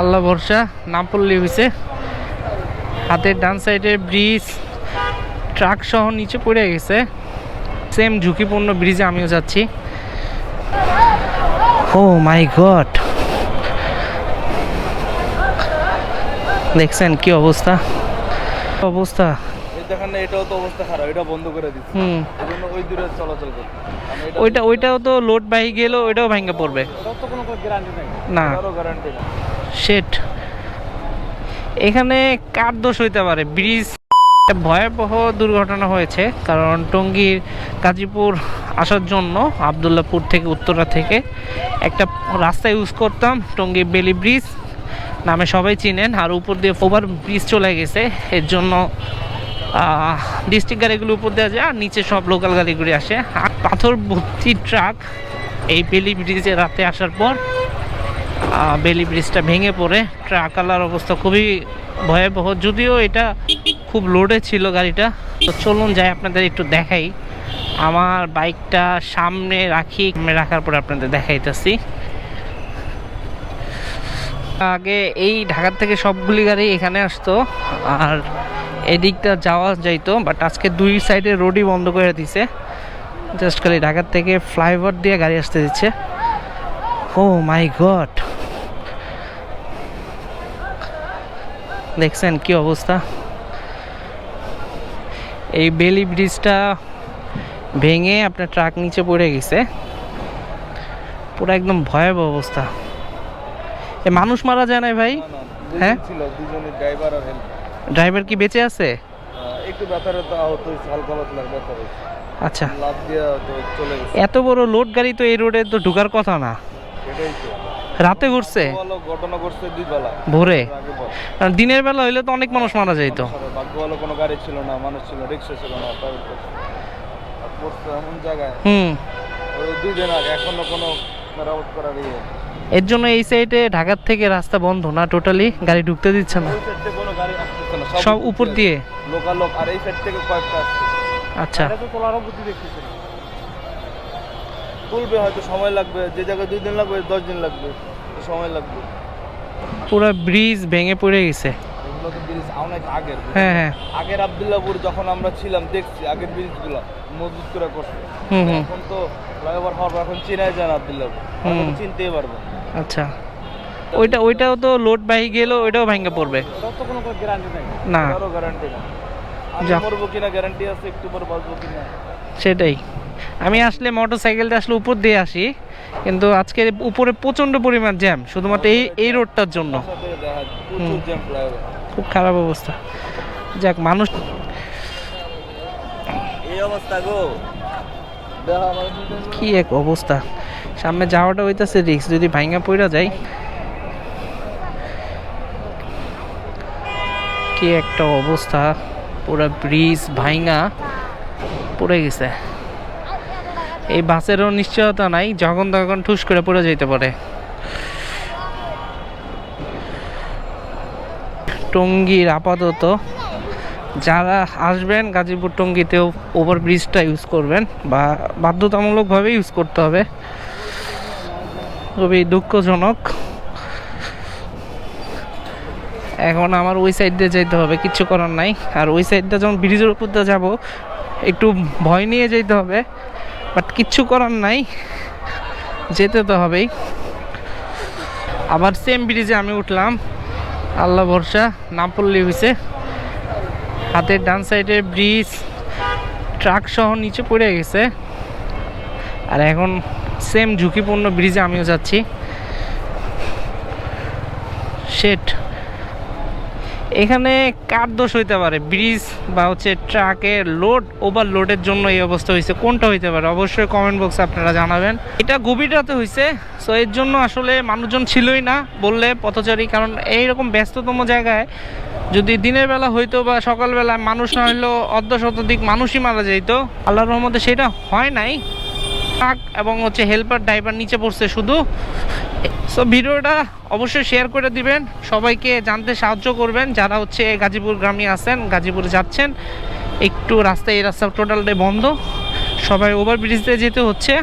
আল্লাহ ভরসা নাম পড়লে হয়েছে হাতের ডান সাইডে ব্রিজ ট্রাক সহ নিচে পড়ে গেছে। সেম ঝুঁকিপূর্ণ ব্রিজে আমিও যাচ্ছি। ও মাই গড দেখছেন কি অবস্থা? অবস্থা। দেখেন না এটাও তো অবস্থা খারাপ এটা বন্ধ করে দিচ্ছে। হুম। এই ওই দূরে চলাচল করতে ওইটা ওইটাও তো লোড বাহি গেল ওইটাও ভেঙে পড়বে। তো কোনো গ্যারান্টি নেই। না। গ্যারান্টি নেই। শেট এখানে কার দোষ হইতে পারে? ব্রিজ ভয়াবহ দুর্ঘটনা হয়েছে, কারণ টঙ্গীর গাজীপুর আসার জন্য আবদুল্লাপুর থেকে, উত্তরা থেকে একটা রাস্তা ইউজ করতাম, টঙ্গী বেলি ব্রিজ। নামে সবাই চিনেন, আর উপর দিয়ে ওভার ব্রিজ চলে গেছে। এর জন্য ডিস্ট্রিক্ট গাড়িগুলো উপর দেওয়া যায়, আর নিচে সব লোকাল গাড়িগুলি আসে। আর পাথর ভর্তি ট্রাক এই বেলি ব্রিজে রাতে আসার পর বেলি ব্রিজটা ভেঙে পড়ে। ট্রাকালার অবস্থা খুবই ভয়াবহ। যদিও এটা খুব লোডে ছিল গাড়িটা। তো চলুন যাই আপনাদের একটু দেখাই। আমার বাইকটা সামনে রাখি রাখার পরে আপনাদের দেখাইতেছি। আগে এই ঢাকার থেকে সবগুলি গাড়ি এখানে আসতো, আর এদিকটা যাওয়া যাইতো বাট আজকে দুই সাইডে রোডই বন্ধ করে দিছে। জাস্ট খালি ঢাকার থেকে ফ্লাইওভার দিয়ে গাড়ি আসতে দিচ্ছে। Oh my god. দেখছেন কি অবস্থা? এই বেলি ব্রিজটা ভেঙে আপনার ট্রাক নিচে পড়ে গেছে। পুরো একদম ভয়াবহ অবস্থা। এ মানুষ মারা যায় না ভাই হ্যাঁ? ড্রাইভার আর ড্রাইভার কি বেঁচে আছে? একটু ব্যথার তো আহত হালকা ব্যথা আচ্ছা। লাভ দিয়ে তো চলে গেছে। এত বড় লোড গাড়ি তো এই রোডে তো ঢুকার কথা না। রাতে ঘুরছে? ঘটনা ঘটছে দুই বেলা। ভোরে? দিনের বেলা হইলে তো অনেক মানুষ মারা যাইতো। ভাগ্য ভালো কোনো গাড়ি ছিল না মানুষ ছিল রিক্সা ছিল না এমন জায়গায়। হুম। দুই দিন আগে এখনও কোনো মেরামত করার ইয়ে। এর জন্য এই সাইডে ঢাকার থেকে রাস্তা বন্ধ না টোটালি গাড়ি ঢুকতে দিচ্ছে না? সব উপর দিয়ে। লোকাল লোক আর এই সাইড থেকে কয়েকটা আচ্ছা। এটা তো তোলারও বুদ্ধি দেখতেছি না। তুলবে হয়তো সময় লাগবে যে জায়গায় দুই দিন লাগবে দশ দিন লাগবে সময় লাগবে। পুরো ব্রিজ ভেঙে পড়ে গেছে। এগুলো তো ব্রিজ অনেক আগের হ্যাঁ হ্যাঁ। আগের আবদুল্লাপুর যখন আমরা ছিলাম দেখছি আগের ব্রিজগুলো মজবুত করে করছে। হুম হুম। এখন তো ফ্লাইওভার হওয়ার এখন চেনাই যায় না আবদুল্লাপুর। হুম। চিনতেই পারবে আচ্ছা। ওইটা ওইটাও তো লোড বাহি গেল ওইটাও ভেঙে পড়বে। তো কোনো গ্যারান্টি নেই। না। কারও গ্যারান্টি আমি। মরবো কিনা গ্যারান্টি আছে একটু পরে বাঁচবো কিনা। সেটাই। আমি আসলে মোটর সাইকেলটা আসলে উপর দিয়ে আসি কিন্তু আজকে উপরে প্রচণ্ড পরিমাণ জ্যাম শুধুমাত্র এই এই রোডটার জন্য। খুব খারাপ অবস্থা। যাক মানুষ কি এক অবস্থা। সামনে যাওয়াটা হইতাছে রিক্স যদি ভাঙা পড়া যায় কি একটা অবস্থা। পুরো ব্রিজ ভাঙা পড়ে গেছে। এই বাসেরও নিশ্চয়তা নাই, যখন তখন ঠুস করে পড়ে যেতে পারে। টঙ্গির আপাতত যারা আসবেন গাজীপুর টঙ্গীতেও ওভার ব্রিজটা ইউজ করবেন বা বাধ্যতামূলকভাবে ইউজ করতে হবে। খুবই দুঃখজনক। এখন আমার ওই সাইড দিয়ে যেতে হবে, কিচ্ছু করার নাই। আর ওই সাইডটা যখন ব্রিজের উপর দিয়ে যাব, একটু ভয় নিয়ে যেতে হবে। বাট কিচ্ছু করার নাই, যেতে তো হবেই। আবার সেম ব্রিজে আমি উঠলাম, আল্লাহ ভরসা, না পড়লে হয়েছে হাতের ডান সাইডে ব্রিজ ট্রাক সহ নিচে পড়ে গেছে। আর এখন সেম ঝুঁকিপূর্ণ ব্রিজে আমিও যাচ্ছি। শেট এখানে কার দোষ হইতে পারে? ব্রিজ বা হচ্ছে ট্রাকের লোড ওভারলোডের জন্য এই অবস্থা হয়েছে কোনটা হইতে পারে? অবশ্যই কমেন্ট বক্সে আপনারা জানাবেন। এটা গভীর রাতে হয়েছে সো এর জন্য আসলে মানুষজন ছিলই না বললে পথচারী, কারণ এইরকম ব্যস্ততম জায়গায় যদি দিনের বেলা হইতো বা সকালবেলা মানুষ না হইলেও অর্ধ শতাধিক মানুষই মারা যাইতো, আল্লাহর রহমতে সেটা হয় নাই। ট্রাক এবং হচ্ছে হেল্পার ড্রাইভার নিচে পড়ছে শুধু। সো ভিডিওটা অবশ্যই শেয়ার করে দিবেন। সবাইকে জানতে সাহায্য করবেন। যারা হচ্ছে গাজীপুর গ্রামে আছেন, গাজীপুরে যাচ্ছেন, একটু রাস্তায় এই রাস্তা টোটালটাই বন্ধ। সবাই ওভারব্রিজ দিয়ে যেতে হচ্ছে।